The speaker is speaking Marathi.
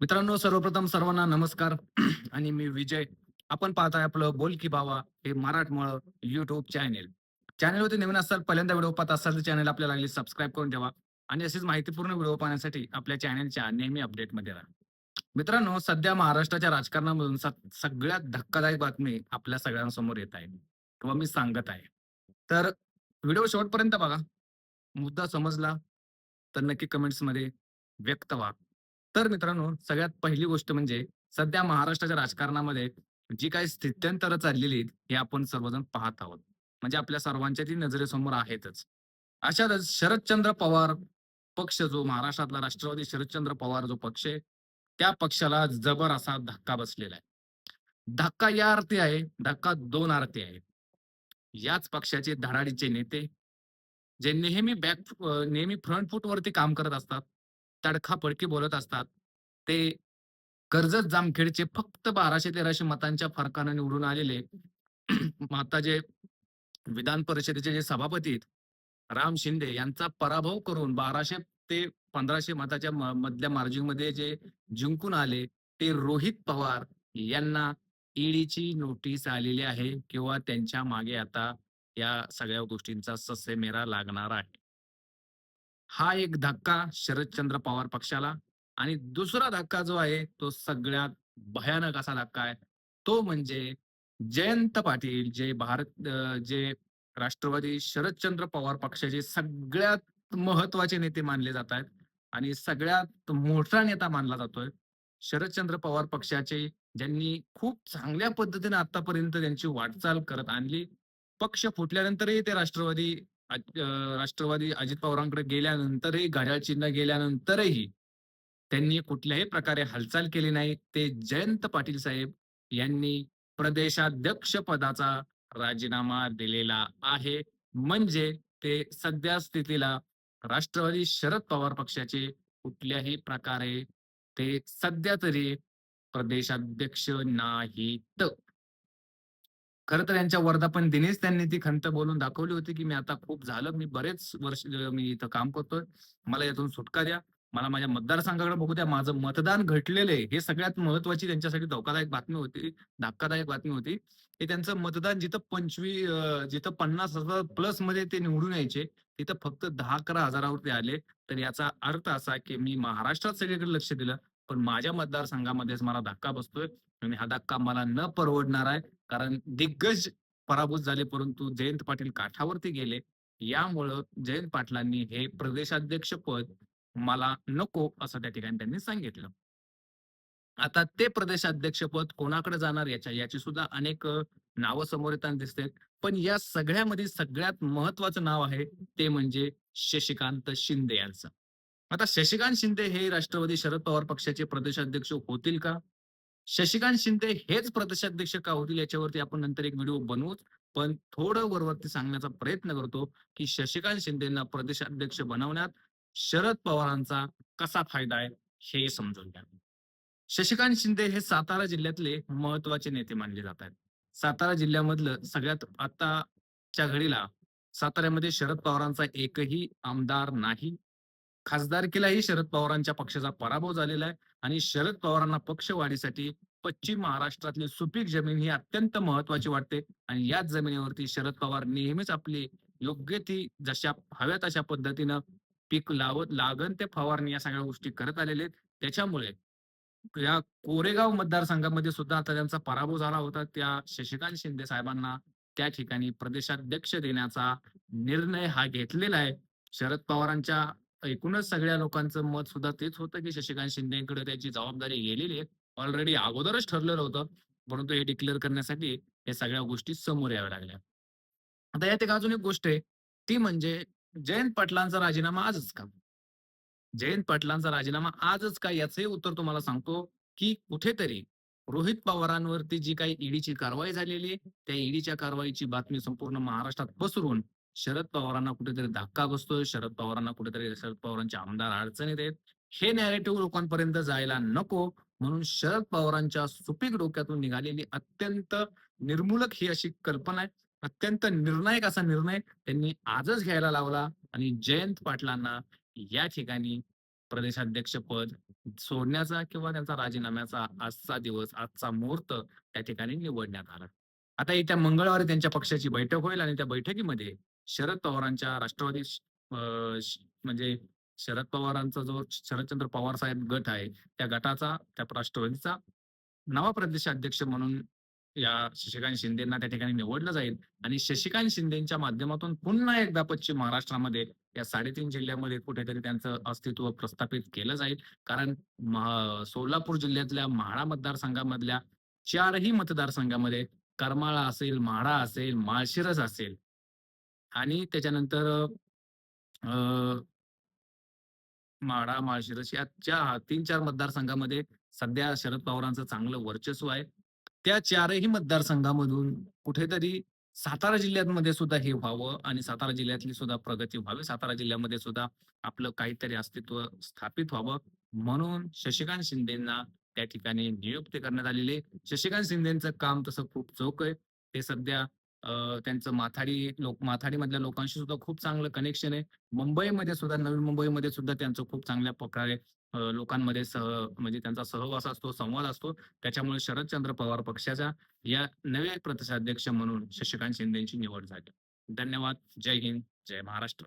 मित्रांनो सर्वप्रथम सर्वांना नमस्कार. आणि मी विजय. आपण पाहताय आपलं बोल की बाबा हे मराठमोळ युट्यूब चॅनेल चॅनेलवरती नवीन असाल पहिल्यांदा व्हिडिओ पाहत असाल तर चॅनल आपल्याला लागली सबस्क्राईब करून ठेवा. आणि असेच माहितीपूर्ण व्हिडिओ पाहण्यासाठी आपल्या चॅनेलच्या नेहमी अपडेटमध्ये राहा. मित्रांनो सध्या महाराष्ट्राच्या राजकारणामधून सगळ्यात धक्कादायक बातमी आपल्या सगळ्यांसमोर येत आहे. किंवा मी सांगत आहे. तर व्हिडिओ शेवटपर्यंत बघा. मुद्दा समजला तर नक्की कमेंट्समध्ये व्यक्त व्हा. तर मित्रांनो सगळ्यात पहिली गोष्ट म्हणजे सध्या महाराष्ट्राच्या राजकारणामध्ये जी काही स्थित्यंतर चाललेली आहेत हे आपण सर्वजण पाहत आहोत. म्हणजे आपल्या सर्वांच्या ती नजरेसमोर आहेतच. अशातच शरदचंद्र पवार पक्ष जो महाराष्ट्रातला राष्ट्रवादी शरदचंद्र पवार जो पक्ष आहे त्या पक्षाला जबर असा धक्का बसलेला आहे. धक्का या अर्थी आहे धक्का दोन अर्थी आहे याच पक्षाचे धडाडीचे नेते जे नेहमी बॅक नेहमी फ्रंट फूट वरती काम करत असतात तडखापडकी बोलत असतात. ते कर्जत जामखेडचे फक्त बाराशे तेराशे मतांच्या फरकाने निवडून आलेले आता जे विधान परिषदेचे जे सभापती आहेत राम शिंदे यांचा पराभव करून बाराशे ते पंधराशे मताच्या मधल्या मार्जिनमध्ये जे जिंकून आले ते रोहित पवार यांना ईडीची नोटीस आलेली आहे किंवा त्यांच्या मागे आता या सगळ्या गोष्टींचा ससेमेरा लागणार आहे. हा एक धक्का शरदचंद्र पवार पक्षाला आणि दुसरा धक्का जो आहे तो सगळ्यात भयानक असा धक्का आहे. तो म्हणजे जयंत पाटील जे भारत जे राष्ट्रवादी शरदचंद्र पवार पक्षाचे सगळ्यात महत्त्वाचे नेते मानले जात आहेत आणि सगळ्यात मोठा नेता मानला जातोय. शरदचंद्र पवार पक्षाचे ज्यांनी खूप चांगल्या पद्धतीने आतापर्यंत त्यांची वाटचाल करत आणली पक्ष फुटल्यानंतरही ते राष्ट्रवादी राष्ट्रवादी अजित पवारांकडे गेल्यानंतरही घड्याळ चिन्ह गेल्यानंतरही त्यांनी कुठल्याही प्रकारे हालचाल केली नाही. ते जयंत पाटील साहेब यांनी प्रदेशाध्यक्ष पदाचा राजीनामा दिलेला आहे. म्हणजे ते सध्या स्थितीला राष्ट्रवादी शरद पवार पक्षाचे कुठल्याही प्रकारे ते सध्या तरी प्रदेशाध्यक्ष नाहीत. खर तर यांच्या वर्धापन दिनीच त्यांनी ती खंत बोलून दाखवली होती की मी आता खूप झालं मी बरेच वर्ष मी इथं काम करतोय. मला यातून सुटका द्या. मला माझ्या मतदारसंघाकडे बघू द्या. माझं मतदान घटलेलं आहे. हे सगळ्यात महत्वाची त्यांच्यासाठी धोकादायक बातमी होती धक्कादायक बातमी होती. हे त्यांचं मतदान जिथं पंचवीस जिथं पन्नास हजार प्लसमध्ये ते निवडून यायचे तिथं फक्त दहा अकरा हजारावरती आले. तर याचा अर्थ असा की मी महाराष्ट्रात सगळीकडे लक्ष दिलं पण माझ्या मतदारसंघामध्येच मला धक्का बसतोय. आणि हा धक्का मला न परवडणार आहे. कारण दिग्गज पराभूत झाले परंतु जयंत पाटील काठावरती गेले. यामुळं जयंत पाटलांनी हे प्रदेशाध्यक्ष पद मला नको असं त्या ठिकाणी त्यांनी सांगितलं. आता ते प्रदेशाध्यक्ष पद कोणाकडे जाणार याच्या याची सुद्धा अनेक नावं समोर येताना दिसतात. पण या सगळ्यामध्ये सगळ्यात महत्वाचं नाव आहे ते म्हणजे शशिकांत शिंदे यांचं. आता शशिकांत शिंदे हे राष्ट्रवादी शरद पवार पक्षाचे प्रदेशाध्यक्ष होतील का? शशिकांत शिंदे हेच प्रदेशाध्यक्ष का होतील याच्यावरती आपण नंतर एक व्हिडिओ बनवूच पण थोडं वरवरती सांगण्याचा प्रयत्न करतो की शशिकांत शिंदेना प्रदेशाध्यक्ष बनवण्यात शरद पवारांचा कसा फायदा आहे हे समजून घ्या. शशिकांत शिंदे हे सातारा जिल्ह्यातले महत्त्वाचे नेते मानले जात आहेत. सातारा जिल्ह्यामधलं सगळ्यात आताच्या घडीला साताऱ्यामध्ये शरद पवारांचा एकही आमदार नाही. खासदारकीलाही शरद पवारांच्या पक्षाचा पराभव झालेला आहे. आणि शरद पवारांना पक्षवाढीसाठी पश्चिम महाराष्ट्रातली सुपीक जमीन ही अत्यंत महत्वाची वाटते. आणि याच जमिनीवरती शरद पवार नेहमीच आपली योग्य ती जशा हव्या तशा पद्धतीनं पीक लावत लागण ते फवारणी या सगळ्या गोष्टी करत आलेले आहेत. त्याच्यामुळे या कोरेगाव मतदारसंघामध्ये सुद्धा आता त्यांचा पराभव झाला होता. त्या शशिकांत शिंदे साहेबांना त्या ठिकाणी प्रदेशाध्यक्ष देण्याचा निर्णय हा घेतलेला आहे. शरद पवारांच्या एकूणच सगळ्या लोकांचं मत सुद्धा तेच होतं की शशिकांत शिंदेकडे त्याची जबाबदारी गेलेली आहे. ऑलरेडी अगोदरच ठरलेलं होतं. परंतु हे डिक्लेअर करण्यासाठी हे सगळ्या गोष्टी समोर याव्या लागल्या. आता यात एक अजून एक गोष्ट आहे. ती म्हणजे जयंत पाटलांचा राजीनामा आजच का? जयंत पाटलांचा राजीनामा आजच का? याचंही उत्तर तुम्हाला सांगतो की कुठेतरी रोहित पवारांवरती जी काही ईडीची कारवाई झालेली आहे त्या ईडीच्या कारवाईची बातमी संपूर्ण महाराष्ट्रात पसरून शरद पवारांना कुठेतरी धक्का बसतोय. शरद पवारांना कुठेतरी शरद पवारांचे आमदार अडचणीत आहेत. हे नॅरेटिव्ह लोकांपर्यंत जायला नको. म्हणून शरद पवारांच्या सुपीक डोक्यातून निघालेली अत्यंत निर्मूलक ही अशी कल्पना आहे. अत्यंत निर्णायक असा निर्णय त्यांनी आजच घ्यायला लावला आणि जयंत पाटलांना या ठिकाणी प्रदेशाध्यक्ष पद सोडण्याचा किंवा त्यांचा राजीनाम्याचा आजचा दिवस, आजचा मुहूर्त त्या ठिकाणी निवडण्यात आला. आता येत्या मंगळवारी त्यांच्या पक्षाची बैठक होईल आणि त्या बैठकीमध्ये शरद पवारांच्या राष्ट्रवादी अ, म्हणजे शरद पवारांचा जो शरदचंद्र पवार साहेब गट आहे, त्या गटाचा, त्या राष्ट्रवादीचा नवा प्रदेशाध्यक्ष म्हणून या शशिकांत शिंदेंना त्या ठिकाणी निवडलं जाईल आणि शशिकांत शिंदेच्या माध्यमातून पुन्हा एकदा पश्चिम महाराष्ट्रामध्ये या 3.5 जिल्ह्यामध्ये कुठेतरी त्यांचं अस्तित्व प्रस्थापित केलं जाईल. कारण महा सोलापूर जिल्ह्यातल्या म्हाळा मतदारसंघामधल्या चारही मतदारसंघामध्ये करमाळा असेल, माढा असेल, माळशिरस असेल आणि त्याच्यानंतर अ माढा, माळशिरस या च्या 3-4 मतदारसंघामध्ये सध्या शरद पवारांचं चांगलं वर्चस्व आहे. त्या चारही मतदारसंघामधून कुठेतरी सातारा जिल्ह्यामध्ये सुद्धा हे व्हावं आणि सातारा जिल्ह्यातली सुद्धा प्रगती व्हावी. सातारा जिल्ह्यामध्ये सुद्धा आपलं काहीतरी अस्तित्व स्थापित व्हावं म्हणून शशिकांत शिंदेंना त्या ठिकाणी नियुक्ती करण्यात आलेली शशिकांत शिंदेंचं काम तसं खूप चोख आहे. ते सध्या त्यांचं माथाडी लोक माथाडीमधल्या लोकांशी सुद्धा खूप चांगलं कनेक्शन आहे. मुंबईमध्ये सुद्धा नवी मुंबईमध्ये सुद्धा त्यांचं खूप चांगल्या प्रकारे लोकांमध्ये सह म्हणजे त्यांचा सहवास असतो, संवाद असतो. त्याच्यामुळे शरदचंद्र पवार पक्षाचा या नवे प्रदेशाध्यक्ष म्हणून शशिकांत शिंदेची निवड झाली. धन्यवाद. जय हिंद, जय महाराष्ट्र.